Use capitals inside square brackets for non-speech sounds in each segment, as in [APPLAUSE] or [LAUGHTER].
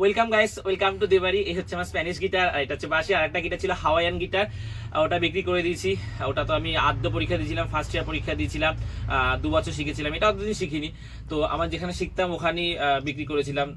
Welcome guys welcome to দেবারি এই হচ্ছে আমার স্প্যানিশ গিটার আর এটা হচ্ছে বাসি আর একটা গিটার ছিল হাওয়াইয়ান গিটার ওটা বিক্রি করে দিয়েছি। ওটা তো আমি আদ্য পরীক্ষা দিয়েছিলাম ফার্স্ট ইয়ার পরীক্ষা দিয়েছিলাম। দু বছর শিখেছিলাম। এটা অতদিন শিখিনি। তো আমার যেখানে শিখতাম, ওখানেই বিক্রি করেছিলাম।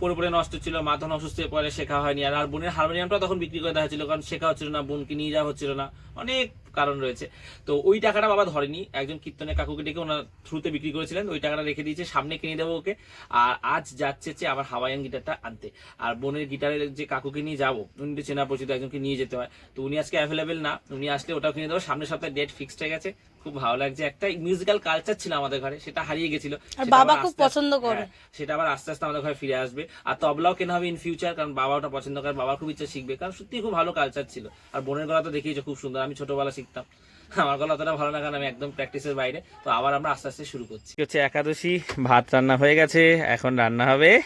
পরে পরে নষ্ট ছিল, মা তখন অসুস্থ পরে শেখা হয়নি। আর বোনের হারমোনিয়ামটা তখন বিক্রি করে দেওয়া হচ্ছিল কারণ শেখা হচ্ছিল না, বোনকে নিয়ে যাওয়া হচ্ছিল না। অনেক কারণ রয়েছে। তো ওই টাকাটা বাবা ধরেনি। একজন কীর্তনের কাকুকে ডেকে ওনার থ্রুতে বিক্রি করেছিলেন। ওই টাকাটা রেখে দিয়েছে, সামনে কিনে দেবো ওকে। আর আজ যাচ্ছে যে আবার হাওয়াইয়ান গিটারটা আনতে। আর বোনের গিটারের যে কাকুকে নিয়ে যাব, উনি তো চেনা পরিচিত একজনকে নিয়ে যেতে হয়। তো উনি আজকে অ্যাভেলেবেল না। উনি আসলে ওটাও কিনে দেবো। সামনের সপ্তাহে ডেট ফিক্সড হয়ে গেছে। খুব ভালো লাগছে। একটা মিউজিক্যাল কালচার ছিল আমাদের ঘরে সেটা হারিয়ে গেছিল। সেটা বাবা আবার খুব আস্তে আস্তে- পছন্দ করে। হ্যাঁ, সেটা আবার আস্তে আস্তে আমাদের ঘরে ফিরে আসবে। আর তবলাও কেনা হবে ইন ফিউচার কারণ বাবা ওটা পছন্দ করে বাবার খুব ইচ্ছা শিখবে কারণ সত্যি খুব ভালো কালচার ছিল। আর বোনের গলা তো দেখিয়েছো খুব সুন্দর। আমি ছোটবেলা শিখতাম। আমার গলা অতটা ভালো না কারণ আমি একদম প্র্যাকটিসের বাইরে। তো আবার আমরা আস্তে আস্তে শুরু করছি। হচ্ছে একাদশী ভাত রান্না হয়ে গেছে। এখন রান্না হবে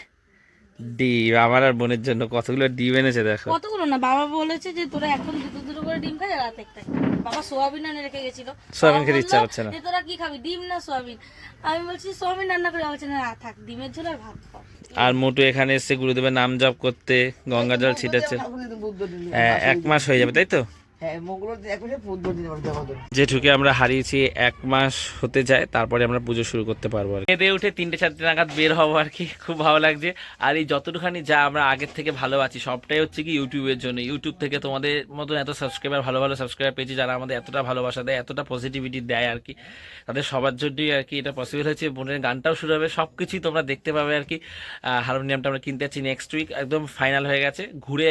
ডিম। আমার আর বোনের জন্য কতগুলো ডিম এনেছে দেখো। কতগুলো না? বাবা বলেছে যে তোরা এখন দুটো দুটো করে ডিম খাই আর রাতে একটা। বাবা সোয়াবিন আনে রেখে গেছিল। সোয়াবিন খেতে ইচ্ছা করছে না। তোরা কি খাবি? ডিম না সোয়াবিন? আমি বলছি সোয়াবিন রান্না করে বলছে না থাক ডিমের ঝোল আর ভাত খাও। আর মোটু এখানে এসে গুরুদেবের নাম জপ করতে গঙ্গা জল ছিটাচ্ছে। হ্যাঁ, এক মাস হয়ে যাবে তাই তো? হ্যাঁ আমাদের জেঠুকে আমরা হারিয়েছি এক মাস হতে যায় তারপরে আমরা পুজো শুরু করতে পারব আর খেতে উঠে তিনটে চারটে নাগাদ বের হব আর কি খুব ভালো লাগছে। আর এই যতটুখানি যা আমরা আগের থেকে ভালো আছি সবটাই হচ্ছে কি ইউটিউবের জন্য। ইউটিউব থেকে তোমাদের মতন এত সাবস্ক্রাইবার ভালো ভালো সাবস্ক্রাইবার পেয়েছি যারা আমাদের এতটা ভালোবাসা দেয় এতটা পজিটিভিটি দেয় আর কি। তাদের সবার জন্যই আর কি এটা পসিবল হয়েছে। বোনের গানটাও শুরু হবে সব কিছুই তোমরা দেখতে পাবে আর কি। হারমোনিয়ামটা আমরা কিনতে যাচ্ছি নেক্সট উইক একদম ফাইনাল হয়ে গেছে। ঘুরে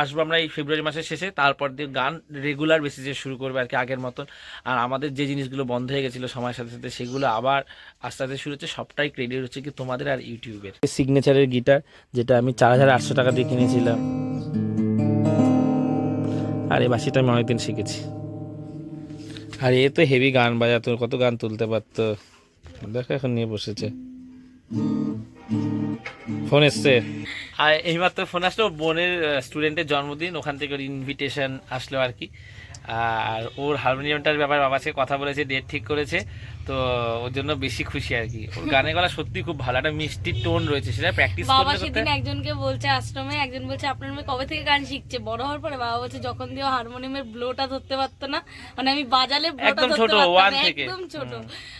আসব আমরা এই ফেব্রুয়ারি মাসের শেষে তারপর দিয়ে গান রেগুলার বেসিসে শুরু করবে আর কি আগের মতন। আর আমাদের যে জিনিসগুলো বন্ধ হয়ে গেছিল সময়ের সাথে সাথে, সেগুলো আবার আস্তে আস্তে শুরু হচ্ছে। সবটাই ক্রেডিট হচ্ছে কি তোমাদের আর ইউটিউবের সিগনেচারের গিটার যেটা আমি চার হাজার আটশো টাকা দিয়ে কিনেছিলাম। আর এই বাসিটা আমি অনেকদিন শিখেছি। আর এ তো হেভি গান বাজাতো, কত গান তুলতে পারতো। দেখো এখন নিয়ে বসেছে। ফোন এসছে। আর এইমাত্র ফোন আসলো বোনের স্টুডেন্টের জন্মদিন, ওখান থেকে ইনভিটেশন আসলো আর কি। আর ওর হারমোনিয়ামটার ব্যাপারে বাবার সাথে কথা বলেছে ডেট ঠিক করেছে তো ওর জন্য বেশি খুশি আর কি। ওর গানের গলা সত্যি খুব ভালো একটা মিষ্টি টোন রয়েছে সেটা প্র্যাকটিস বাবা করতে করতে সেদিন একজনকে বলছে আশ্রমে একজন বলছে আপনার মেয়ে কবে থেকে গান শিখছে? বড় হওয়ার পরে বাবা বলছে যখন দিয়ে হারমোনিয়ামের ব্লোটা ধরতে পারতো না মানে আমি বাজালে ব্লোটা একদম ধরতে ছোট, পারতাম। একদম ছোট।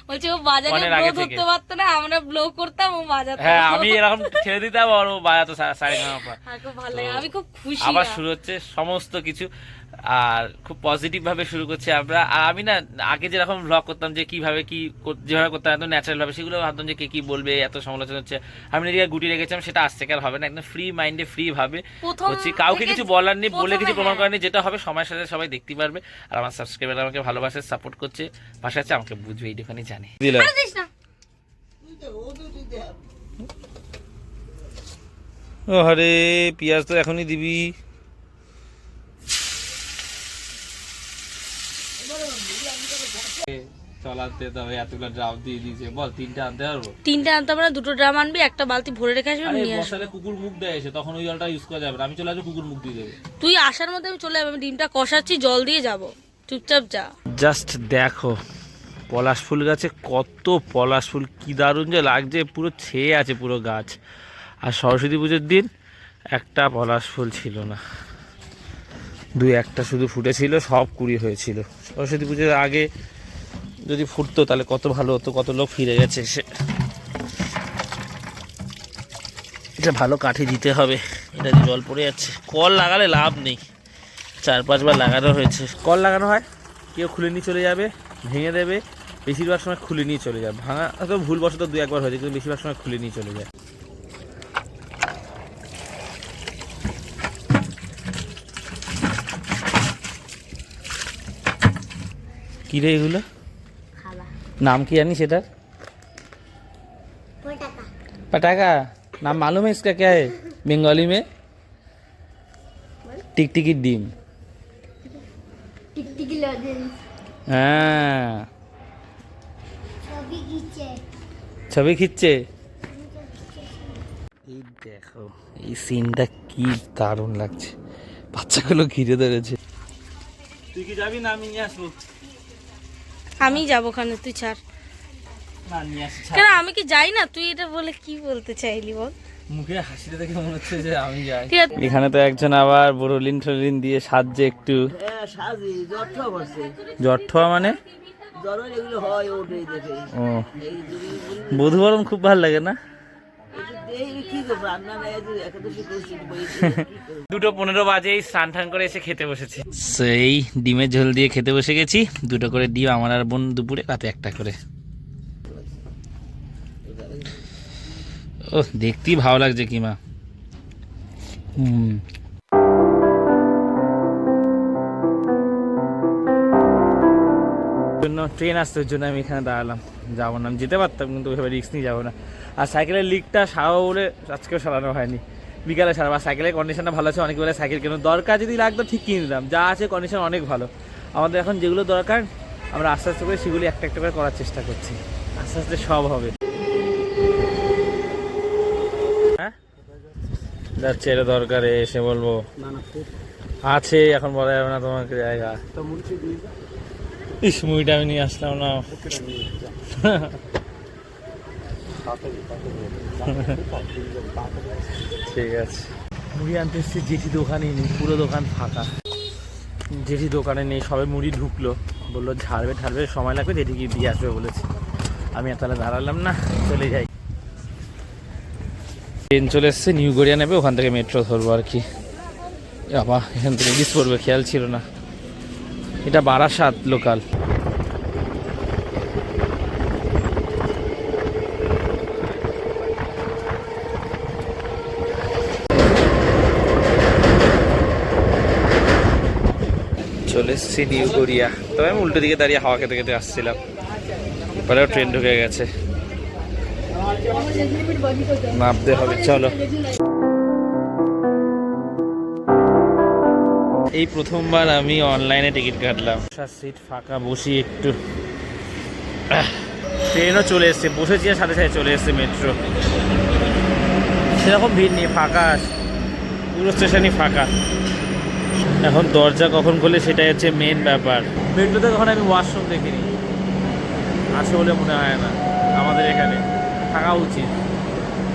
বলছে ও বাজালে ব্লো ধরতে পারতো না আমরা ব্লো করতাম ও বাজাতো হ্যাঁ আমি এরকম ছেড়ে দিতাম আর ও বাজাতো সাড়ে পর। আর খুব ভালো লাগে। আমি খুব খুশি আবার শুরু হচ্ছে সমস্ত কিছু আর খুব পজিটিভ ভাবে শুরু করছি আমরা। আর আমি না আগে যেরকম ব্লগ করতাম যে কীভাবে কি যেভাবে করতাম একদম ন্যাচারাল ভাবে সেগুলো ভাবতাম যে কে কি বলবে এত সমালোচনা হচ্ছে। আমি নিজেকে গুটি রেখেছিলাম সেটা আসছে কার হবে না একদম ফ্রি মাইন্ডে ফ্রি ভাবে হচ্ছে কাউকে কিছু বলার নেই বলে কিছু প্রমাণ হ্যাঁ। করার নেই যেটা হবে সময়ের সাথে সবাই দেখতে পারবে। আর আমার সাবস্ক্রাইবার আমাকে ভালোবাসে সাপোর্ট করছে ভাষা আছে আমাকে বুঝবে এইটুখানি জানে। দিলাম। আরে ও হরে পিঁয়াজ তো এখনই দিবি। চলাতে তবে এতগুলো ড্রাম দিয়ে দিয়েছে। বল তিনটা আনতে পারব? তিনটে আনতে আমরা দুটো ড্রাম আনবি একটা বালতি ভরে রেখে আসবি আরে নিয়ে আসবি। কুকুর মুখ দেয় এসে তখন ওই জলটা ইউজ করা যাবে না। আমি চলে আসব কুকুর মুখ দিয়ে দেবে। তুই আসার মধ্যে আমি চলে যাব আমি ডিমটা কষাচ্ছি জল দিয়ে যাব। চুপচাপ যা। জাস্ট দেখো পলাশ ফুল গাছে কত পলাশ ফুল কি দারুণ যে লাগছে পুরো ছেয়ে আছে পুরো গাছ। আর সরস্বতী পুজোর দিন একটা পলাশ ফুল ছিল না। দুই একটা শুধু ফুটেছিল সব কুড়ি হয়েছিল। সরস্বতী পুজোর আগে যদি ফুটতো তাহলে কত ভালো হতো কত লোক ফিরে গেছে সে। এটা ভালো কাঠি দিতে হবে এটা জল পড়ে যাচ্ছে। কল লাগালে লাভ নেই চার পাঁচবার লাগানো হয়েছে। কল লাগানো হয় কেউ খুলে নিয়ে চলে যাবে ভেঙে দেবে বেশিরভাগ সময় খুলে নিয়ে চলে যায় ভাঙা তো ভুল বশত দু একবার হয়েছে কিন্তু বেশিরভাগ সময় খুলে নিয়ে চলে যায়। কি রে এগুলো? नाम क्या नहीं सेटा पटाखा नाम मालूम है इसका क्या है बंगाली में टिकटिकी डिम টিকটিকি লজেন্স হ্যাঁ ছবি গিচ্ছে ছবি খিচ্ছে এই দেখো এই সিনটা কি দারুণ লাগছে বাচ্চাগুলো ঘিরে ধরেছে তুই কি যাবি না আমি নিয়ে আসবো আমি যাব ওখানে তুই ছাড়। কেন আমি কি যাই না? তুই এটা বলে কি বলতে চাইলি বল? মুখে হাসিটা দেখে মনে হচ্ছে যে আমি যাই। ঠিক আছে। এখানে তো একজন আবার বড়লিন টলিন দিয়ে সাজছে একটু। হ্যাঁ সাজি জট্ঠোয়া মানে? জ্বর এগুলো হয় ওঠে দেখে। ও এই যদি বধুবরণ খুব ভালো লাগে না? [LAUGHS] দুটো পনেরো বাজেই স্নান টান করে এসে খেতে বসেছি। সেই ডিমের ঝোল দিয়ে খেতে বসে গেছি। দুটো করে ডিম আমার আর বোন দুপুরে রাতে একটা করে। ও দেখতেই ভালো লাগছে কিমা হুম। জন্য ট্রেন আসতে ওর জন্য আমি এখানে দাঁড়ালাম। যাব না আমি যেতে পারতাম কিন্তু ওইভাবে রিস্ক নিয়ে যাব না। আর সাইকেলের লিকটা সারাবো বলে আজকেও সারানো হয়নি। বিকালে সারাবো সাইকেলের কন্ডিশনটা ভালো আছে অনেক বলে সাইকেল কেন? দরকার যদি লাগতো ঠিক কিনে দিতাম যা আছে কন্ডিশন অনেক ভালো। আমাদের এখন যেগুলো দরকার আমরা আস্তে আস্তে করে সেগুলি একটা একটা করে করার চেষ্টা করছি। আস্তে আস্তে সব হবে। হ্যাঁ? যাচ্ছে এটা দরকারে এসে বলব। আছে এখন বলা যাবে না তোমাকে জায়গা। ইস মুভিটা আমি নিয়ে আসলাম না। ঠিক আছে। মুড়ি আনতে এসছি, জেঠি দোকানেই নেই, পুরো দোকান ফাঁকা। জেঠি দোকানে নেই, সবে মুড়ি ঢুকলো। বলল, ঝাড়বে ঝাড়বে, সময় লাগবে জেঠিকে দিয়ে আসবে, বলেছে। আমি তাহলে দাঁড়ালাম না, চলে যাই। ট্রেন চলে এসছে, নিউ গড়িয়া নেবে, ওখান থেকে মেট্রো ধরবো আর কি। বাবা, এখান থেকে মিস পড়বে খেয়াল ছিল না। এটা বারাসাত লোকাল। এসছি নিউ কোরিয়া তবে আমি উল্টো দিকে দাঁড়িয়ে হাওয়া খেতে খেতে আসছিলাম। পরেও ট্রেন ঢুকে গেছে। নামতে হবে, চলো। এই প্রথমবার আমি অনলাইনে টিকিট কাটলাম। সিট ফাঁকা, বসি একটু। ট্রেনও চলে এসছে, বসেছি সাথে সাথে চলে এসছে মেট্রো সেরকম ভিড় নেই, ফাঁকা। পুরো স্টেশনই ফাঁকা। এখন দরজা কখন খুলে সেটাই হচ্ছে মেন ব্যাপার। মেট্রোতে কখন আমি ওয়াশরুম দেখিনি। আছে বলে মনে হয় না আমাদের এখানে। থাকা উচিত।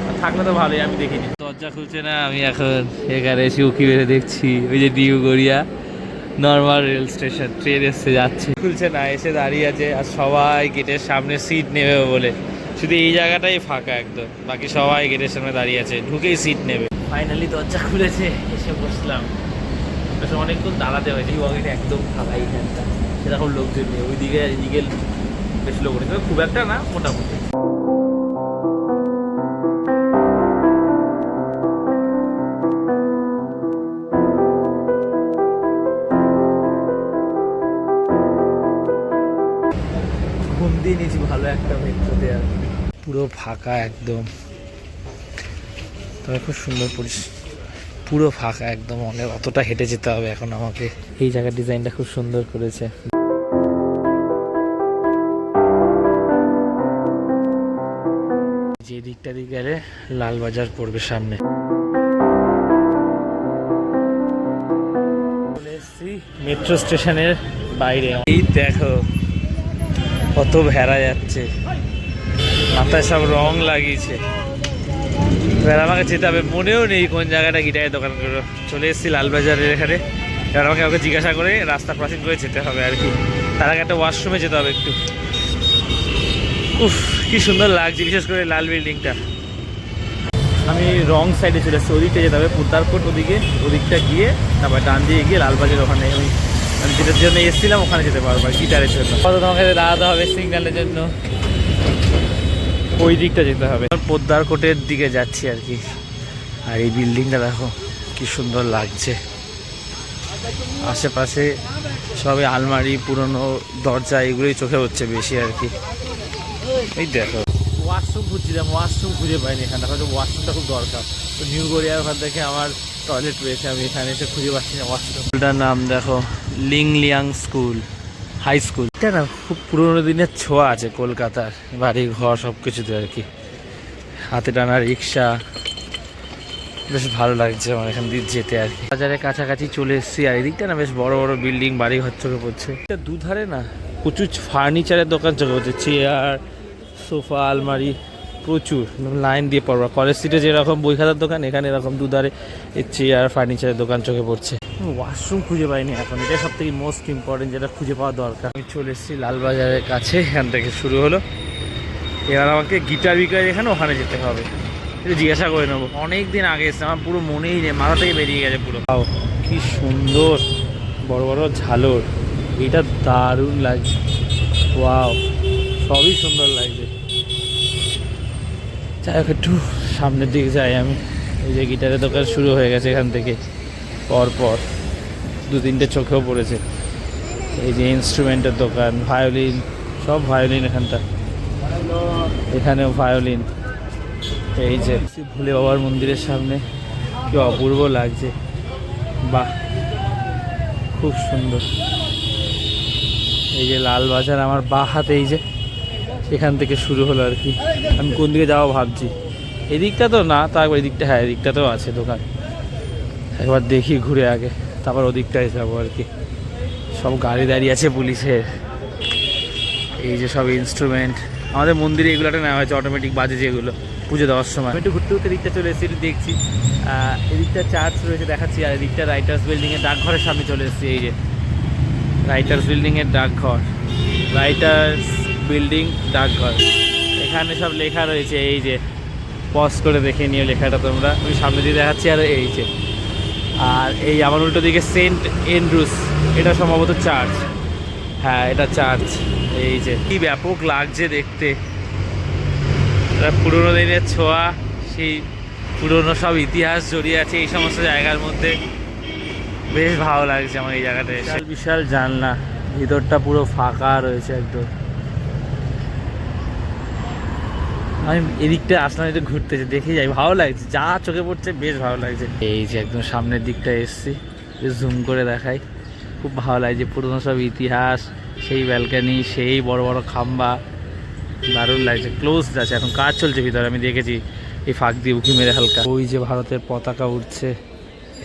আর থাকলে তো ভালোই আমি দেখিনি। দরজা খুলছে না আমি এখন এখানে এসে উকি বেড়ে দেখছি। ওই যে due Garia normal rail station train এসে যাচ্ছে। খুলছে না এসে দাঁড়িয়ে আছে আর সবাই গেটের সামনে সিট নেবে বলে। শুধু এই জায়গাটাই ফাঁকা একদম বাকি সবাই গেটের সামনে দাঁড়িয়ে আছে ঢুকেই সিট নেবে। ফাইনালি দরজা খুলেছে এসে বসলাম। বেশ অনেকক্ষণ দাঁড়াতে হয়েছে এই ওয়াগিটা একদম ফাঁকা এইখানটা সেরকম লোকজন নেই, ওইদিকে এদিকে বেশ লোক তবে খুব একটা না, মোটামুটি। ঘুম দিয়ে নিয়েছি, ভালো একটা মেট্রোতে আর পুরো ফাঁকা একদম। তবে খুব সুন্দর পরিস পুরো ফাঁকা একদম অনেক অতটা হেঁটে যেতে হবে এখন আমাকে। এই জায়গার ডিজাইনটা খুব সুন্দর করেছে। যে দিকটা দিকে গেলে লালবাজার পড়বে সামনে। মেট্রো স্টেশনের বাইরে। এই দেখো কত ভেড়া যাচ্ছে। মাথায় সব রং লাগিয়েছে। এবার আমাকে যেতে হবে। মনেও নেই কোন জায়গাটা গিটারের দোকান করব। চলে এসেছি লালবাজারের এখানে। এবার আমাকে ওকে জিজ্ঞাসা করে রাস্তা ক্রসিং করে যেতে হবে আর কি। তার আগে একটা ওয়াশরুমে যেতে হবে একটু। উফ, কি সুন্দর লাগছে, বিশেষ করে লাল বিল্ডিংটা। আমি রং সাইডে চলে এসেছি। ওদিকটা যেতে হবে পুদ্দারকোট ওদিকে। ওদিকটা গিয়ে তারপর ডান দিয়ে গিয়ে লালবাজার ওখানে আমি আমি যেটার জন্য এসেছিলাম, ওখানে যেতে পারব গিটারের জন্য। কত তোমাকে দাঁড়াতে হবে সিগন্যালের জন্য। ওই দিকটা যেতে হবে। পোদ্দার কোটের দিকে যাচ্ছি আর কি। আর এই বিল্ডিংটা দেখো কি সুন্দর লাগছে। আশেপাশে সবে আলমারি পুরনো দরজা এগুলোই চোখে হচ্ছে বেশি আর কি। এই দেখো। ওয়াশরুম খুঁজছিলাম ওয়াশরুম খুঁজে পাইনি এখানে হয়তো ওয়াশরুমটা খুব দরকার। তো নিউ গড়িয়ার ওখান থেকে আমার টয়লেট রয়েছে আমি এখানে এসে খুঁজে পাচ্ছি না ওয়াশরুম। স্কুলটার নাম দেখো লিংলিয়াং স্কুল। হাই স্কুল এটা না, খুব পুরোনো দিনের ছোঁয়া আছে কলকাতার। বাড়ি ঘর সব কিছুতে আর কি। হাতে টানা রিক্সা। বেশ ভালো লাগছে আমার এখান দিয়ে যেতে আর কি। বাজারের কাছাকাছি চলে এসেছি আর এদিকটা না বেশ বড় বড় বিল্ডিং বাড়ি ঘর চোখে পড়ছে। এটা দুধারে না, প্রচুর ফার্নিচারের দোকান চোখে পড়ছে। চেয়ার, সোফা, আলমারি, প্রচুর। লাইন দিয়ে পড়বা। কলেজ স্ট্রিটে যেরকম বই খাতার দোকান, এখানে এরকম দুধারে চেয়ার, ফার্নিচারের দোকান চোখে পড়ছে। ওয়াশরুম খুঁজে পাইনি এখন। এটা সব থেকে মোস্ট ইম্পর্টেন্ট যেটা খুঁজে পাওয়া দরকার। আমি চলে এসেছি লালবাজারের কাছে এখান থেকে শুরু হলো। এবার আমাকে গিটার বিকার এখানে ওখানে যেতে হবে। একটু জিজ্ঞাসা করে নেব। অনেক দিন আগে এসছে আমার পুরো মনেই নেই মাথা থেকে বেরিয়ে গেছে পুরো। কি সুন্দর বড় বড় ঝালর। এটা দারুণ লাগছে। ওয়াও সবই সুন্দর লাগছে। যাই হোক একটু সামনের দিকে যাই আমি। এই যে গিটারের দোকান শুরু হয়ে গেছে এখান থেকে। পর পর দু তিনটে চোখেও পড়েছে। এই যে ইনস্ট্রুমেন্টের দোকান ভায়োলিন সব ভায়োলিন এখানটা। এখানেও ভায়োলিন এই যে ভোলে বাবার মন্দিরের সামনে কি অপূর্ব লাগছে। বাহ, খুব সুন্দর। এই যে লাল বাজার আমার বা হাতে, এই যে এখান থেকে শুরু হলো আর কি। আমি কোন দিকে যাওয়া ভাবছি। এদিকটা তো না, তারপর এদিকটা হ্যাঁ এদিকটাতেও আছে দোকান। একবার দেখি ঘুরে আগে, তারপর ওদিকটায় যাব আর কি। সব গাড়ি দাঁড়িয়ে আছে পুলিশের। এই যে সব ইনস্ট্রুমেন্ট আমাদের মন্দিরে এগুলোটা নেওয়া হয়েছে অটোমেটিক বাজে যেগুলো, পুজো দেওয়ার সময়। একটু ঘুরতে ঘুরতে দিকটা চলে এসেছি, একটু দেখছি। এদিকটা চার্চ রয়েছে, দেখাচ্ছি, আর এদিকটা রাইটার্স বিল্ডিংয়ের ডাকঘরের সামনে চলে এসেছি, এই যে। রাইটার্স বিল্ডিংয়ের ডাকঘর রাইটার্স বিল্ডিং ডাকঘর। এখানে সব লেখা রয়েছে, এই যে পজ করে দেখে নিও লেখাটা তোমরা। আমি সামনে দিয়ে দেখাচ্ছি, আর এই যে আর এই আমার উল্টো দিকে সেন্ট এন্ড্রুস, এটা সম্ভবত চার্চ। হ্যাঁ এটা চার্চ। এই যে, কি ব্যাপক লাগছে দেখতে। পুরোনো দিনের ছোঁয়া, সেই পুরোনো সব ইতিহাস জড়িয়ে আছে এই সমস্ত জায়গার মধ্যে। বেশ ভালো লাগছে আমার এই জায়গাটা বিশাল জানলা, ভিতরটা পুরো ফাঁকা রয়েছে একদম। আমি এদিকটা আসলাম একটু ঘুরতে যে দেখে যাই। ভালো লাগছে, যা চোখে পড়ছে, বেশ ভালো লাগছে। এই যে একদম সামনের দিকটা এসছি জুম করে দেখাই। খুব ভালো লাগছে, পুরোনো সব ইতিহাস, সেই ব্যালকানি সেই বড় বড় খাম্বা। দারুণ লাগছে ক্লোজ আছে, এখন কাজ চলছে ভিতরে, আমি দেখেছি, এই ফাঁক দিয়ে উঁকি মেরে হালকা। ওই যে ভারতের পতাকা উঠছে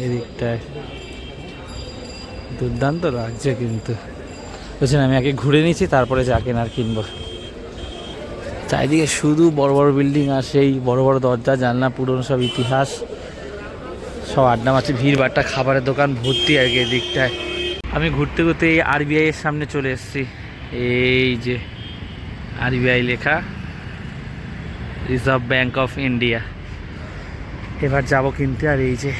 এদিকটায়। দুর্দান্ত লাগছে কিন্তু। বলছেন আমি আগে ঘুরে নিচ্ছি, তারপরে যা কেনার কিনবো। চারিদিকে শুধু বড় বড় বিল্ডিং আর সেই বড় বড় দরজা, জানলা, পুরনো সব ইতিহাস, সব আড্ডা মাছে ভিড় বাট্টা খাবারের দোকান, ভর্তি আর কি এদিকটায়। আমি ঘুরতে ঘুরতে এই আরবিআই এর সামনে চলে এসেছি। এই যে আরবিআই লেখা রিজার্ভ ব্যাংক অফ ইন্ডিয়া এবার যাব কিনতে আর এই যে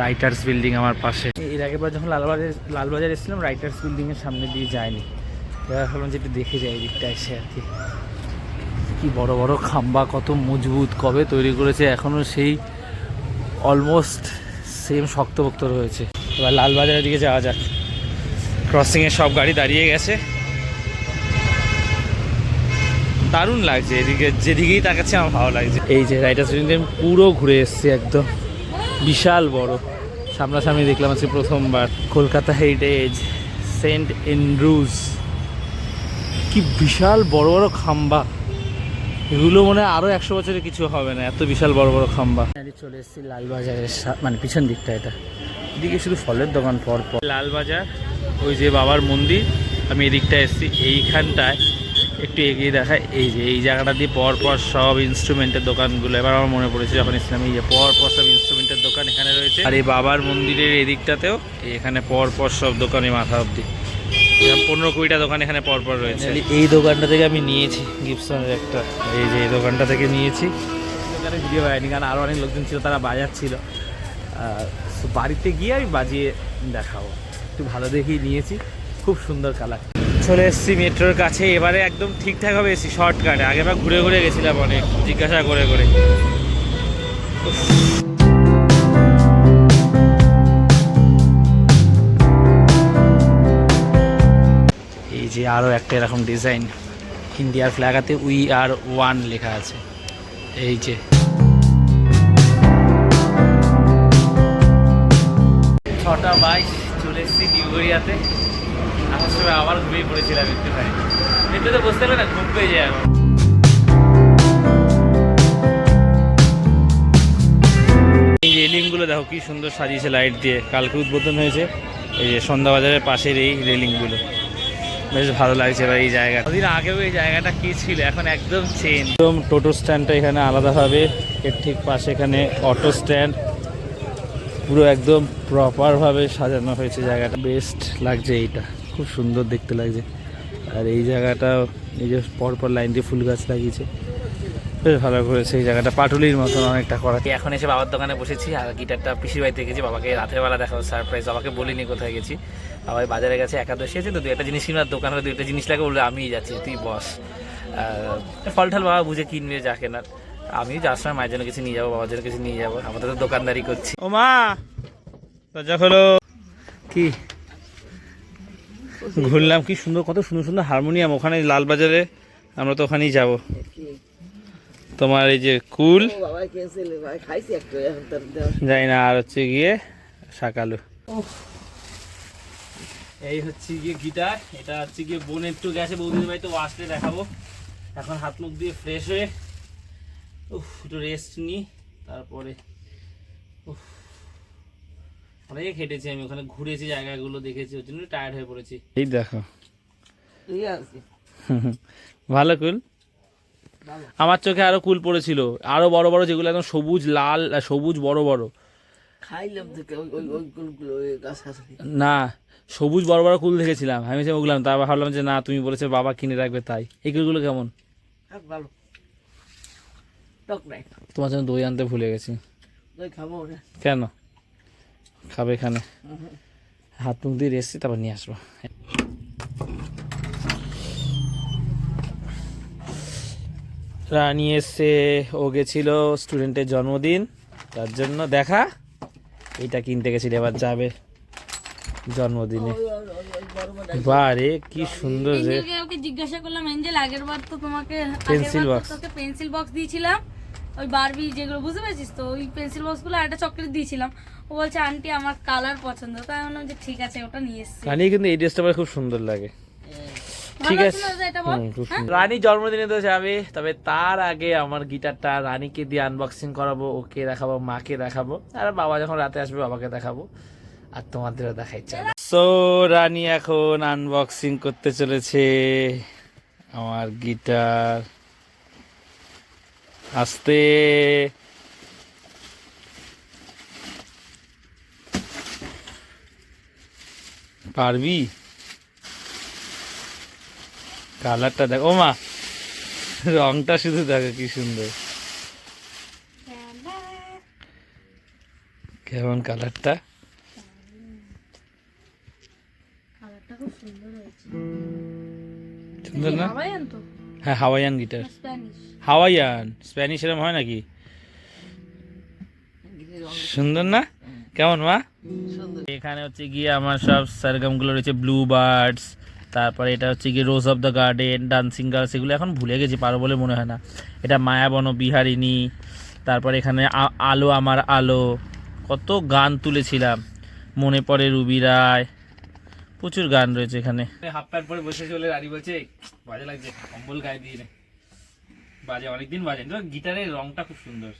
রাইটার্স বিল্ডিং আমার পাশে। এর আগেবার যখন লালবাজার লালবাজার এসেছিলাম রাইটার্স বিল্ডিংয়ের সামনে দিয়ে যায়নি এবার ভাবলাম যে একটু দেখে যাই দিকটা এসে আর কি। কি বড় বড় খাম্বা কত মজবুত কবে তৈরি করেছে এখনও সেই অলমোস্ট সেম শক্তপোক্ত রয়েছে। এবার লালবাজারের দিকে যাওয়া যাক। ক্রসিংয়ে সব গাড়ি দাঁড়িয়ে গেছে। দারুণ লাগছে এদিকে, যেদিকেই তাকাচ্ছে আমার ভালো লাগছে। এই যে রাইটার্স বিল্ডিং পুরো ঘুরে এসছে একদম। বিশাল বড়। সামনাসামনি দেখলাম আজকে প্রথমবার। কলকাতা হেরিটেজ সেন্ট এন্ড্রুজ কি বিশাল বড় বড় খাম্বা। এগুলো মনে হয় আরও একশো বছরে কিছু হবে না এত বিশাল বড় বড় খাম্বা। চলে এসেছি লালবাজারের মানে পিছন দিকটা এটা। এদিকে শুধু ফলের দোকান পর পর। লালবাজার ওই যে বাবার মন্দির আমি এদিকটা এসেছি। এইখানটায় একটু এগিয়ে দেখায় এই যে এই জায়গাটা দিয়ে পর পর সব ইনস্ট্রুমেন্টের দোকানগুলো। এবার আমার মনে পড়েছে যখন ইসলাম এই যে পর পর সব ইনস্ট্রুমেন্টের দোকান এখানে রয়েছে। আর এই বাবার মন্দিরের এদিকটাতেও এখানে পর পর সব দোকানে মাথা অবধি। এরকম পনেরো কুড়িটা দোকান এখানে পর পর রয়েছে। এই দোকানটা থেকে আমি নিয়েছি গিপসনের একটা। এই যে এই দোকানটা থেকে নিয়েছি। দোকানে ভিডিও হয়নি কারণ আরও অনেক লোকজন ছিল তারা বাজাচ্ছিল। বাড়িতে গিয়ে আমি বাজিয়ে দেখাবো। একটু ভালো দেখেই নিয়েছি খুব সুন্দর কালার চলে এসেছি মেট্রোর কাছে এবারে একদম ঠিকঠাকভাবে এসেছি শর্টকাটে আগেবার ঘুরে ঘুরে গেছিলাম অনেক জিজ্ঞাসা করে করে। যে আরও একটা এরকম ডিজাইন ইন্ডিয়ার ফ্ল্যাগাতে উই আর ওয়ান লেখা আছে। এই যে। ছটা বাইশ, চলে এসেছি নিউগড়িয়াতে আসার সময় আবার ঘুমিয়ে পড়েছিলাম একটুখানি। একটু তো পারবে না ঘুম পেয়ে যায় এখন। এই রেলিংগুলো দেখো, কি সুন্দর সাজিয়েছে লাইট দিয়ে। কালকে উদ্বোধন হয়েছে। এই যে সন্ধ্যাবাজারের পাশের এই রেলিংগুলো। বেশ ভালো লাগছে ভাই এই জায়গাটা। দিন আগেও এই জায়গাটা কি ছিল? এখন একদম চেঞ্জ একদম টোটো স্ট্যান্ডটা এখানে আলাদাভাবে। এর ঠিক পাশে এখানে অটো স্ট্যান্ড। পুরো একদম প্রপারভাবে সাজানো হয়েছে জায়গাটা। বেস্ট লাগছে এইটা। খুব সুন্দর দেখতে লাগছে। আর এই জায়গাটা এই যে পরপর লাইন দিয়ে ফুল গাছ লাগিয়েছে। বেশ ভালো করেছে এই জায়গাটা পাটুলির মতন অনেকটা করা। এখন এসে বাবার দোকানে বসেছি আর গিটারটা পিসির বাড়িতে গেছি বাবাকে রাতের বেলা দেখাবো সারপ্রাইজ বাবাকে বলিনি কোথায় গেছি। বাবাই বাজারে গেছে একাদশী আছে তো দু একটা জিনিস কিনার দোকানে দু একটা জিনিস লাগে বললে আমিই যাচ্ছি তুই বস। ফল টল বাবা বুঝে কিনবে যা কেনার। আমি যার সময় মায়ের জন্য কিছু নিয়ে যাব বাবার জন্য কিছু নিয়ে যাব আমাদের তো দোকানদারি করছি। ও মা! দরজা হলো কি? ঘুরলাম কি সুন্দর কত সুন্দর সুন্দর হারমোনিয়াম ওখানে লালবাজারে আমরা তো ওখানেই যাব। তোমার এই যে কুল। বাবা ক্যান্সেল ভাই খাইছি একটু এখন যাই না আর হচ্ছে গিয়ে শাকালু। এই হচ্ছে গিয়ে গিটার এটা হচ্ছে গিয়ে বোন একটু গেছে বৌদির বাড়িতে আসলে দেখাবো। এখন হাত মুখ দিয়ে ফ্রেশ হয়ে উফ একটু রেস্ট নিই তারপরে উফ অনেক হেঁটেছি আমি ওখানে ঘুরেছি জায়গাগুলো দেখেছি ওর জন্য টায়ার্ড হয়ে পড়েছি। এই দেখো। ভালো কুল? আমার চোখে আরও কুল পড়েছিল। আরও বড় বড় যেগুলো একদম সবুজ লাল সবুজ বড় বড়। না সবুজ বড় বড় কুল দেখেছিলাম। আমি সে ওগুলাম তারপর ভাবলাম যে না তুমি বলেছে বাবা কিনে রাখবে তাই। এই কুলগুলো কেমন? তোমার জন্য দই আনতে ভুলে গেছি। কেন? খাবে এখানে। হাত মুখ দিয়ে রেসছি তারপর নিয়ে আসব। রানী এসে ও গেছিল স্টুডেন্টের জন্মদিন। তার জন্য দেখা এইটা কিনতে গেছিল এবার যাবে জন্মদিনে। বারে কি সুন্দর যে ওকে জিজ্ঞাসা করলাম এঞ্জেল আগের বার তো তোমাকে পেন্সিল বক্স তোকে পেন্সিল বক্স দিয়েছিলাম। ওই বারবি যেগুলো বুঝতে পেরেছিস তো? ওই পেন্সিল বক্সগুলো একটা চকলেট দিয়েছিলাম। ও বলছে আন্টি আমার কালার পছন্দ। তাই আমি বললাম যে ঠিক আছে ওটা নিয়ে এসেছি। রানী কিন্তু এই ড্রেসটা আমার খুব সুন্দর লাগে। ঠিক আছে। ছিল যে এটা বল। হুম, খুব সুন্দর। রানী জন্মদিনে তো যাবে তবে তার আগে আমার গিটারটা রানীকে দিয়ে আনবক্সিং করাবো ওকে দেখাবো মাকে দেখাবো আর বাবা যখন রাতে আসবে বাবাকে দেখাবো আর তোমাদেরও দেখাই সো রানী এখন আনবক্সিং করতে চলেছে আমার গিটার। আস্তে। পারবি? কালারটা দেখ ও মা রংটা শুধু দেখো কি সুন্দর। কেমন কালারটা? কালারটা সুন্দর না? হ্যাঁ হাওয়াইয়ান গিটার। হাওয়াইয়ান স্প্যানিশ এরম হয় নাকি? সুন্দর না? কেমন মা? এখানে হচ্ছে গিয়ে আমার সব সারগামগুলো রয়েছে ব্লু বার্ডস তারপরে এটা হচ্ছে গিয়ে rose of the garden dancing girls এগুলো এখন ভুলে গেছি পারো বলে মনে হয় না। এটা মায়াবন বিহারিণী, তারপরে এখানে আলো আমার আলো, কত গান তুলেছিলাম। মনে পড়ে রুবি রায়, প্রচুর গান রয়েছে এখানে। হাফ প্যান্ট পরে বসে চলে বলছে, বাজে লাগছে, কম্বল গায়ে দিয়ে বাজে, অনেকদিন বাজে গিটারের রংটা খুব সুন্দর।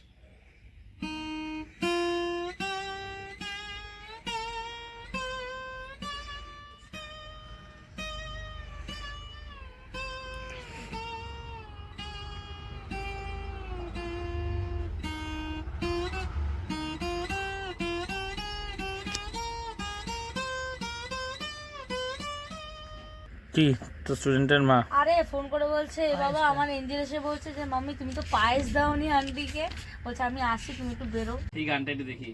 কি তো স্টুডেন্টের মা? আরে ফোন করে বলছে "এ বাবা আমার এঞ্জেল এসে বলছে যে মাম্মি তুমি তো পায়েস দাওনি আন্টিকে। বলছে আমি আসি তুমি একটু বেরো। এই গানটা একটু দেখি।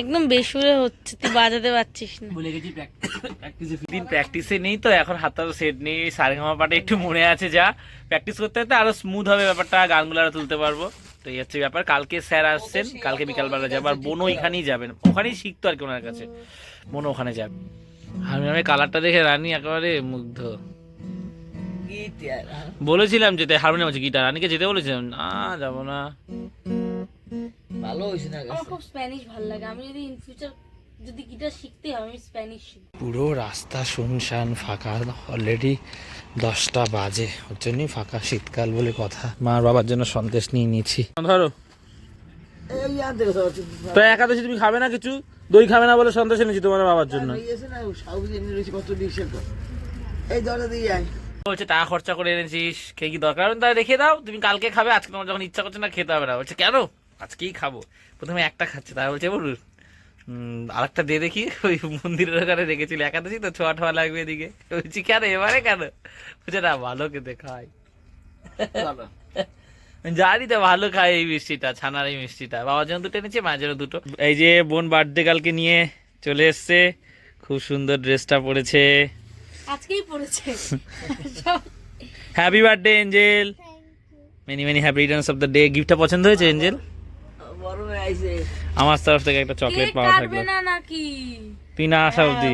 একদম বেসুরে হচ্ছে তুই বাজাতে পারছিস না। ভুলে গেছি প্র্যাকটিসে দিন প্র্যাকটিসে নেই তো এখন হাতটা সেট নেই। সারেগামা পাটা একটু মনে আছে যা। প্র্যাকটিস করতে করতে আরও স্মুথ হবে ব্যাপারটা গানগুলো আরও তুলতে পারব। তো এই হচ্ছে ব্যাপার। কালকে স্যার আসছেন কালকে বিকালবেলা যাবে। আর বোনও ওইখানেই যাবেন। ওখানেই শিখতো আর কি ওনার কাছে। বোনও ওখানে যাবে। আমি আমি কালারটা দেখে রানী একেবারে মুগ্ধ। গিটার বলেছিলাম যেতে হারমোনিয়াম আছে গিটার। রানীকে যেতে বলেছিলাম। না যাব না। ভালো হয়েছে না আমার খুব স্প্যানিশ ভালো লাগে। আমি যদি ইন ফিউচার যদি গিটার শিখতে হয় আমি স্প্যানিশ পুরো রাস্তা শুনশান ফাঁকা অলরেডি দশটা বাজে। ওর জন্যই ফাঁকা শীতকাল বলে কথা। মার বাবার জন্য সন্দেশ নিয়ে নিয়েছি। ধরো। তো একাদশী তুমি খাবে না কিছু? দই খাবে না বলে সন্দেশ এনেছি তোমার বাবার জন্য। এই দরজা দিয়ে যায় বলছে টাকা খরচা করে এনেছিস কে কি দরকার? তাই রেখে দাও তুমি কালকে খাবে আজকে তোমার যখন ইচ্ছা করছে না খেতে হবে না। বলছে কেন? আজকেই খাব। প্রথমে একটা খাচ্ছে তাই বলছে বলুন আরেকটা দিয়ে দেখি। ওই মন্দিরের ওখানে রেখেছিল একাদশী তো ছোঁয়া ঠোয়া লাগবে এদিকে। বলছি কেন? এবারে কেন? বলছে না ভালো। খেতে খাই জানি তো ভালো খাই এই মিষ্টিটা ছানার এই মিষ্টিটা। বাবার জন্য দুটো এনেছে মায়ের জন্য দুটো। এই যে বোন বার্থডে কালকে নিয়ে চলে এসছে খুব সুন্দর ড্রেসটা পরেছে। আজকেই পরেছে। Happy birthday angel many many happy returns of the day গিফটটা পছন্দ হয়েছে এঞ্জেল হয়ে আইছে। আমার তরফ থেকে একটা চকলেট পাওয়া থাকল। না নাকি? তুই না আসা অবধি।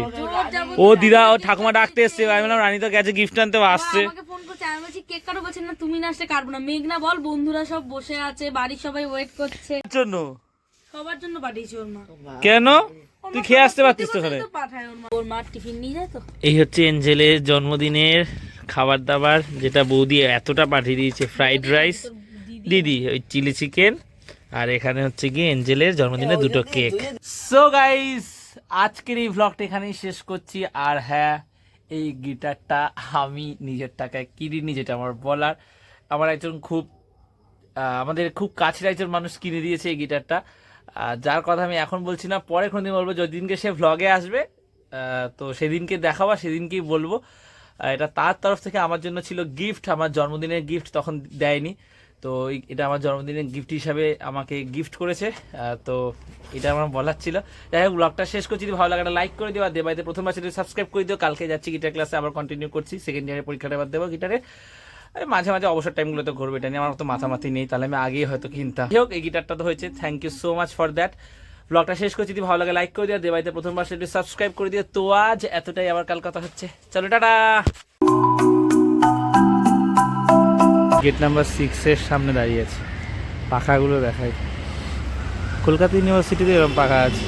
ও দিদা ও ঠাকুমা ডাকতে এসছে। আমি বললাম রানী তো গেছে গিফট আনতে আসছে। আমাকে ফোন করছে। আমি বলছি কেক কাটো বলছে না তুমি না আসলে কাটবো না। মেঘনা বল বন্ধুরা সব বসে আছে বাড়ির সবাই ওয়েট করছে। জন্য? সবার জন্য পাঠিয়েছি ওর মা। কেন? তুই খেয়ে আসতে পারতিস তো ওখানে? তো পাঠায় ওর মা। ওর মা টিফিন নিয়ে যায় তো। এই হচ্ছে এঞ্জেলের জন্মদিনের খাবার দাবার যেটা বৌদি এতটা পাঠিয়ে দিয়েছে ফ্রাইড রাইস দিদি। ওই চিলি চিকেন আর এখানে হচ্ছে গিয়ে এঞ্জেলের জন্মদিনে দুটো কেক। সো গাইস আজকের এই ভ্লগটা এখানেই শেষ করছি। আর হ্যাঁ এই গিটারটা আমি নিজের টাকায় কিনিনি যেটা আমার বলার। আমার একজন খুব আমাদের খুব কাছের একজন মানুষ কিনে দিয়েছে এই গিটারটা। যার কথা আমি এখন বলছি না পরে কোনদিন বলব যেদিনকে সে ভ্লগে আসবে তো সেদিনকে দেখাবো সেদিনকেই বলব। এটা তার তরফ থেকে আমার জন্য ছিল গিফট আমার জন্মদিনের গিফট তখন দেয়নি। তো এটা আমার জন্মদিনের গিফট হিসাবে আমাকে গিফট করেছে। তো এটা আমার বলার ছিল। যাই হোক ব্লগটা শেষ করছি। যদি ভালো লাগাটা লাইক করে দিও, আর দেবাইতে প্রথমবার সেটা সাবস্ক্রাইব করে দিও। কালকে যাচ্ছি গিটার ক্লাসে আবার কন্টিনিউ করছি। সেকেন্ড ইয়ারের পরীক্ষাটা এবার দেবো গিটারে মাঝে মাঝে অবসর টাইমগুলো তো ঘুরবে, এটা নিয়ে আমার তো মাথামাতি নেই। তাহলে আমি আগেই হয়তো কিনতাম যাই হোক, এই গিটারটা তো হয়েছে। Thank you so much for that ব্লগটা শেষ করছি। যদি ভালো লাগে লাইক করে দিও দেবাইতে প্রথমবার সেটা সাবস্ক্রাইব করে দিও। তো আজ এতটাই। আবার কাল কথা হচ্ছে। চলো, টাটা! গেট নাম্বার সিক্সের সামনে দাঁড়িয়ে আছে। পাখাগুলো দেখায় কলকাতা ইউনিভার্সিটিতে এরকম পাখা আছে।